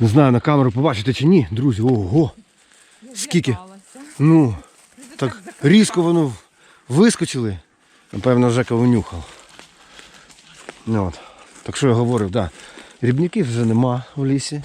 Не знаю, на камеру побачите чи ні, друзі. Ого! Скільки? Ну, так різко воно вискочили. Напевно, Жека винюхав. Ну, от. Так що я говорив. Да. Рібників вже нема в лісі.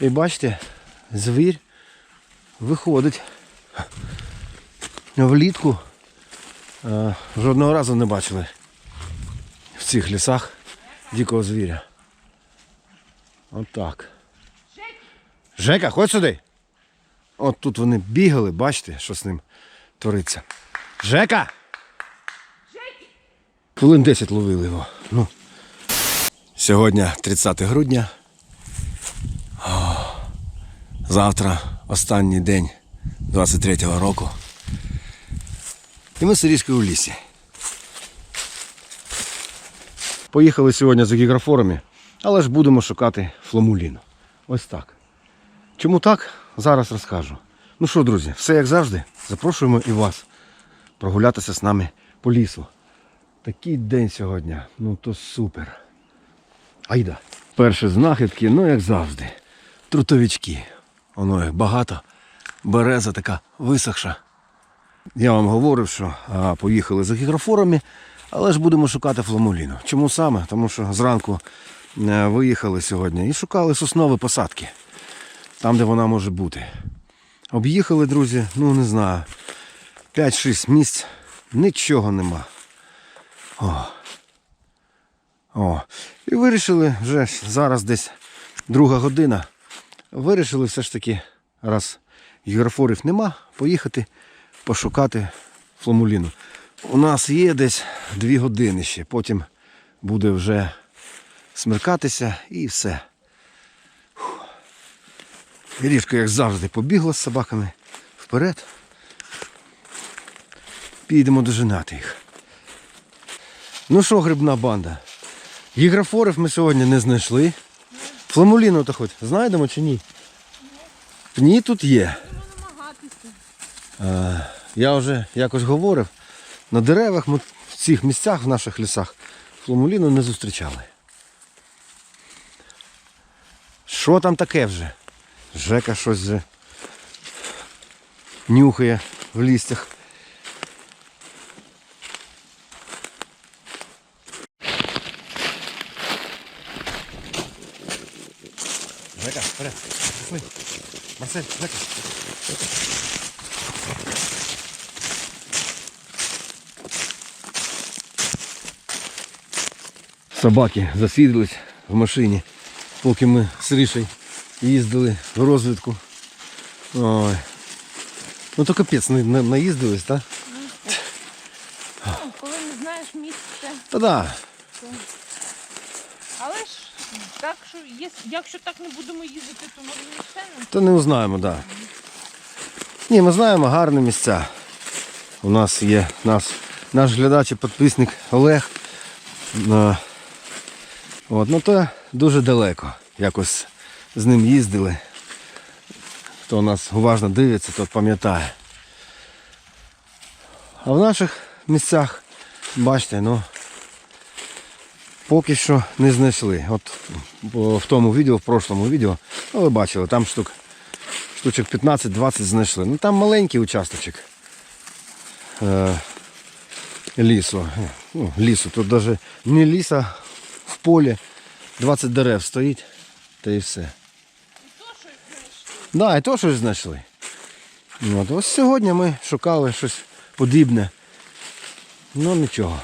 І бачите, звір виходить. Влітку е, жодного разу не бачили в цих лісах дикого звіря. Отак. Жека, ходь сюди. От тут вони бігали, бачите, що з ним твориться. Жека! Хвилин 10 ловили його. Ну. Сьогодні 30 грудня. О, завтра останній день 23-го року. І ми з Сирійською у лісі. Поїхали сьогодні за гіграфорами, але ж будемо шукати фламуліну. Ось так. Чому так? Зараз розкажу. Ну що, друзі, все як завжди. Запрошуємо і вас прогулятися з нами по лісу. Такий день сьогодні. Ну то супер. Айда. Перші знахідки, ну як завжди. Трутовички. Воно їх багато. Береза така висохша. Я вам говорив, що а, поїхали за гігрофорами, але ж будемо шукати фламуліну. Чому саме? Тому що зранку е, виїхали сьогодні і шукали соснові посадки. Там, де вона може бути. Об'їхали, друзі, ну не знаю. 5-6 місць, нічого нема. О. О. І вирішили вже зараз десь друга година. Вирішили все ж таки, раз гігрофорів нема, поїхати пошукати фламуліну. У нас є десь дві години ще, потім буде вже смеркатися і все. Ріжка, як завжди, побігла з собаками вперед. Підемо дожинати їх. Ну що, грибна банда? Гігрофорів ми сьогодні не знайшли. Фламуліну то хоч знайдемо чи ні? Ні, тут є. А, я вже якось говорив, на деревах ми в цих місцях, в наших лісах, фламуліну не зустрічали. Що там таке вже? Жека щось вже нюхає в листях. Жека, вперед. Пішли. Марсель, Жека. Собаки засідались в машині, поки ми з Рішей їздили в розвідку. Ой. Ну то капець, на- наїздились, так? Ну, коли не знаєш місце. Та да. Але ж так, що є, якщо так не будемо їздити, то може не все не. То не узнаємо, так. Да. Ні, ми знаємо гарні місця. У нас є наш, наш глядач і підписник Олег. А, От, ну то дуже далеко. Якось з ним їздили. Хто нас уважно дивиться, тот пам'ятає. А в наших місцях, бачите, ну поки що не знайшли. От в тому відео, в прошлому відео, ну, ви бачили, там штук, штучок 15-20 знайшли. Ну там маленький участочок е, лісу. Ну, лісу. Тут навіть не ліса в полі, 20 дерев стоїть, та і все. Да, і то щось знайшли. От, ось сьогодні ми шукали щось подібне. Ну нічого.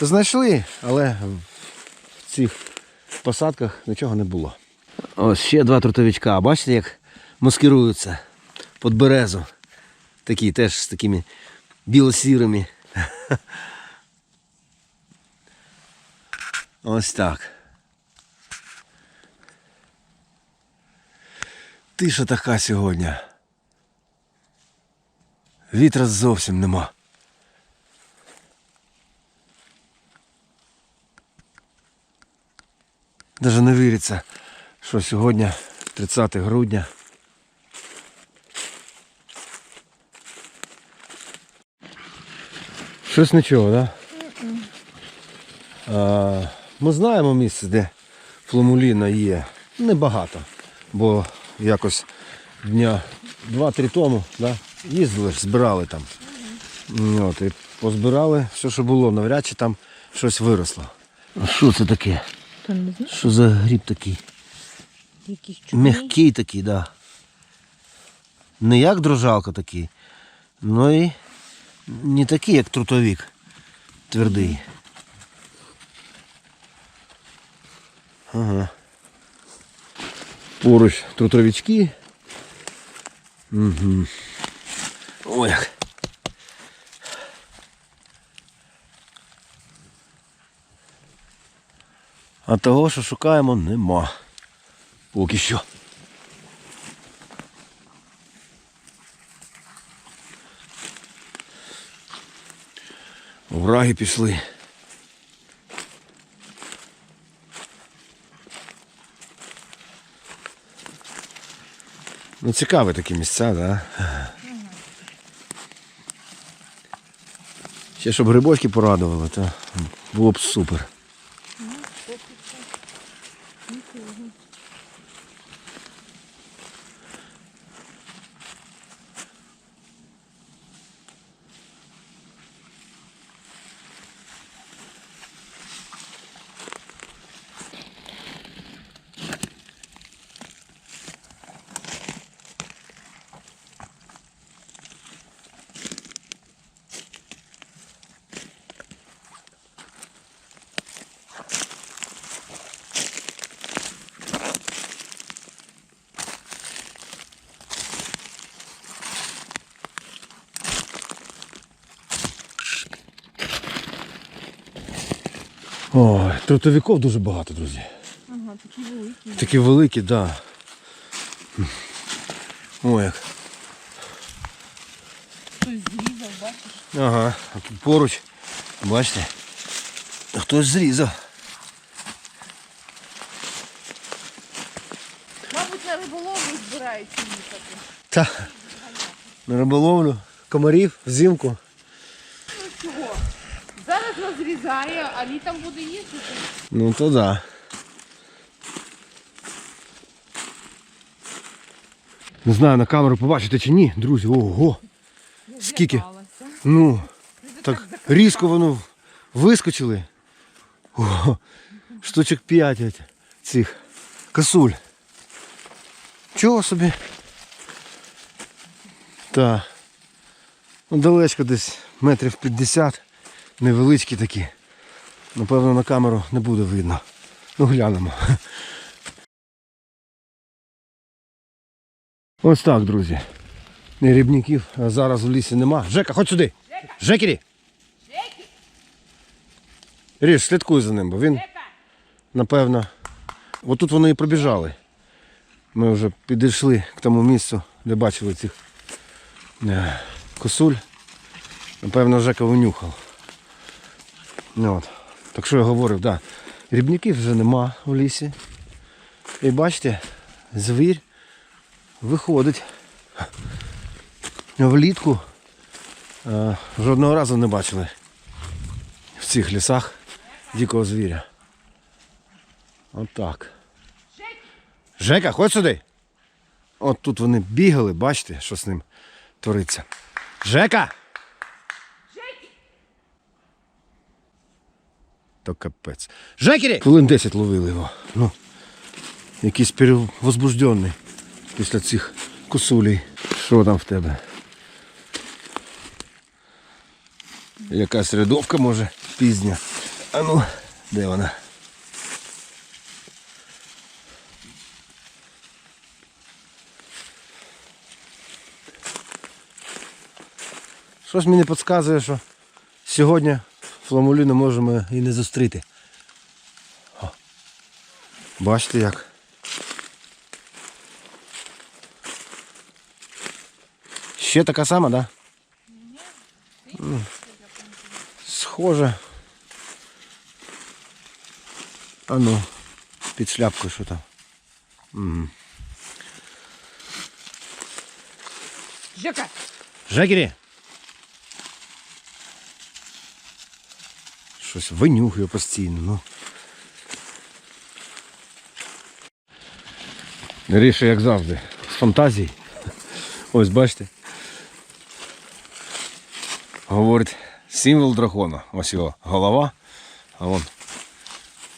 Знайшли, але в цих посадках нічого не було. Ось ще два трутовичка. Бачите, як маскируються під березу. Такі теж з такими біло-сірими. Ось так. Тиша така сьогодні. Вітра зовсім нема. Даже не віриться, що сьогодні 30 грудня. Щось нічого, так? Да? Ми знаємо місце, де фламуліна є. Небагато. Бо якось дня два-три тому да, їздили збирали там. Ну, От, і позбирали все, що було, навряд чи там щось виросло. А що це таке? Та не знаю, Що за гриб такий? чудні. Мягкий такий, да. Не як дрожалка такий, но і не такий, як трутовик. Твердий. Ага. Поруч трутовички. Угу. Ой. як. А того, що шукаємо, нема. Поки що. Враги пішли. Ну, цікаві такі місця, да? Ще щоб грибочки порадували, то було б супер. Ой, трутовиків дуже багато, друзі. Ага, такі великі. Такі великі, так. Да. Ой, як. Хтось зрізав, бачиш? Ага, а тут поруч, бачите, хтось зрізав. Мабуть, на риболовлю збираються їхати. Та. На риболовлю, комарів, взимку. Зрізає, а літом буде їздити. Ну то да. Не знаю, на камеру побачите чи ні, друзі. Ого. Скільки? Ну, так різко воно вискочили. Ого. Штучок 5 цих косуль. Чого собі? Та. Ну, далечко десь метрів 50. Невеличкі такі. Напевно, на камеру не буде видно. Ну, глянемо. Ось так, друзі. Рібників зараз в лісі нема. Жека, ходь сюди. Жекірі. Ріж, слідкуй за ним, бо він, напевно. Отут вони і пробіжали. Ми вже підійшли к тому місцю, де бачили цих е, косуль. Напевно, Жека винюхав. Ну, От. Так що я говорив, да. Рібників вже нема в лісі. І бачите, звір виходить. Влітку е, жодного разу не бачили в цих лісах дикого звіря. Отак. Жека, ходь сюди. От тут вони бігали, бачите, що з ним твориться. Жека! То капець. Жекері! Хвилин 10 ловили його. Ну, якийсь перевозбуждений після цих косулей. Що там в тебе? Якась рядовка може пізня. А ну, де вона? Щось мені підказує, що сьогодні фламуліну можемо і не зустріти. О. Бачите як? Ще така сама, так? Да? Схоже. А ну, під шляпкою що там. Угу. Жека, Жекері! Щось винюхує постійно, ну. Ріше, як завжди, з фантазій. Ось бачите. Говорить символ дракона. Ось його голова, а вон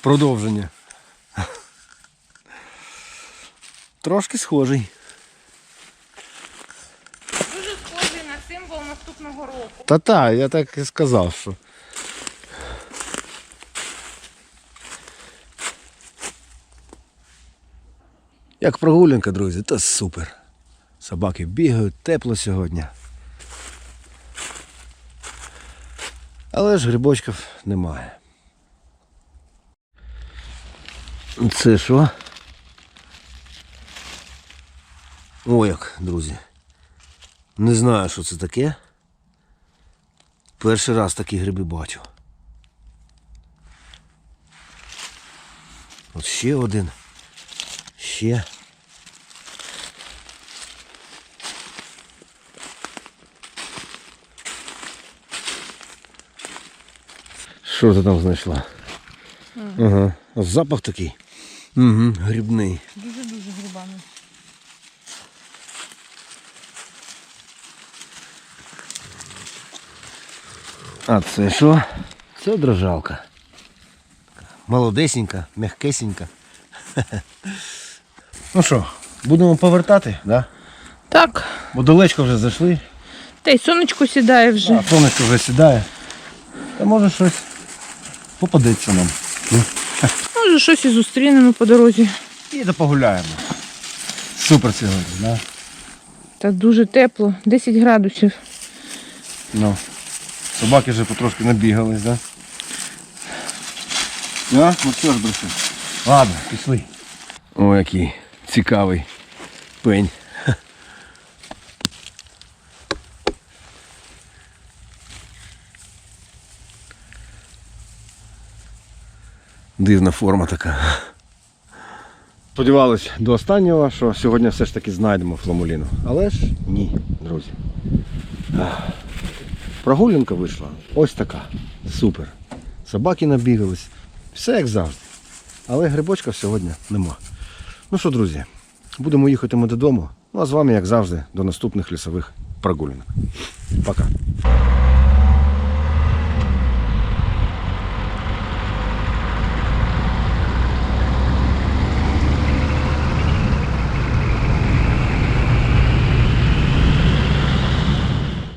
продовження. Трошки схожий. Дуже схожий на символ наступного року. Та-та, я так і сказав, що. Як прогулянка, друзі, то супер. Собаки бігають, тепло сьогодні. Але ж грибочків немає. Це що? О, як, друзі. Не знаю, що це таке. Перший раз такі гриби бачу. От ще один. Ще. Що ти там знайшла? Ага. Запах такий. Угу, грибний. Дуже-дуже грибами. А це що? Це дрожалка. Молодесенька, м'якесенька. Ну що, будемо повертати, да? Так. Бо далечко вже зайшли, Та й сонечко сідає вже. а сонечко вже сідає. Та може щось попадеться нам. Може щось і зустрінемо по дорозі. І да погуляємо. Супер сьогодні, да? Та дуже тепло, 10 градусів. Ну. Собаки вже потрошки набігались, да? А? Ну що ж, брати? Ладно, пішли. О, який цікавий пень. Дивна форма така. Сподівалися до останнього, що сьогодні все ж таки знайдемо фламуліну. Але ж ні, друзі. Прогулянка вийшла ось така. Супер. Собаки набігались. Все як завжди. Але грибочка сьогодні нема. Ну що, друзі, будемо їхати ми додому. Ну а з вами, як завжди, до наступних лісових прогулянок. Пока.